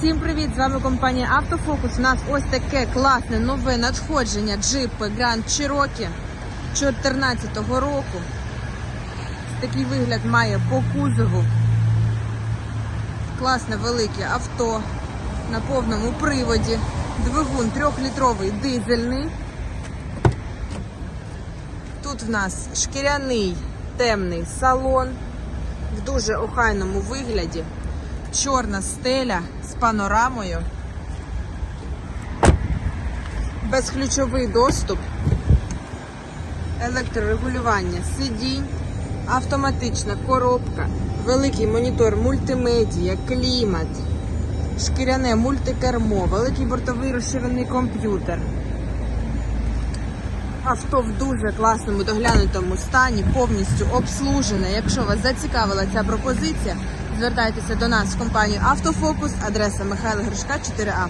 Всім привіт! З вами компанія Автофокус. У нас ось таке класне нове надходження джипи Grand Cherokee 2014 року. Такий вигляд має по кузову. Класне велике авто на повному приводі. Двигун трьохлітровий дизельний. Тут в нас шкіряний темний салон в дуже охайному вигляді. Чорна стеля з панорамою. Безключовий доступ. Електрорегулювання сидінь, автоматична коробка, великий монітор мультимедія, клімат, шкіряне мультикермо, великий бортовий розширений комп'ютер. Авто в дуже класному доглянутому стані, повністю обслужене. Якщо вас зацікавила ця пропозиція, звертайтеся до нас в компанію Автофокус, адреса Михайла Гришка 4А.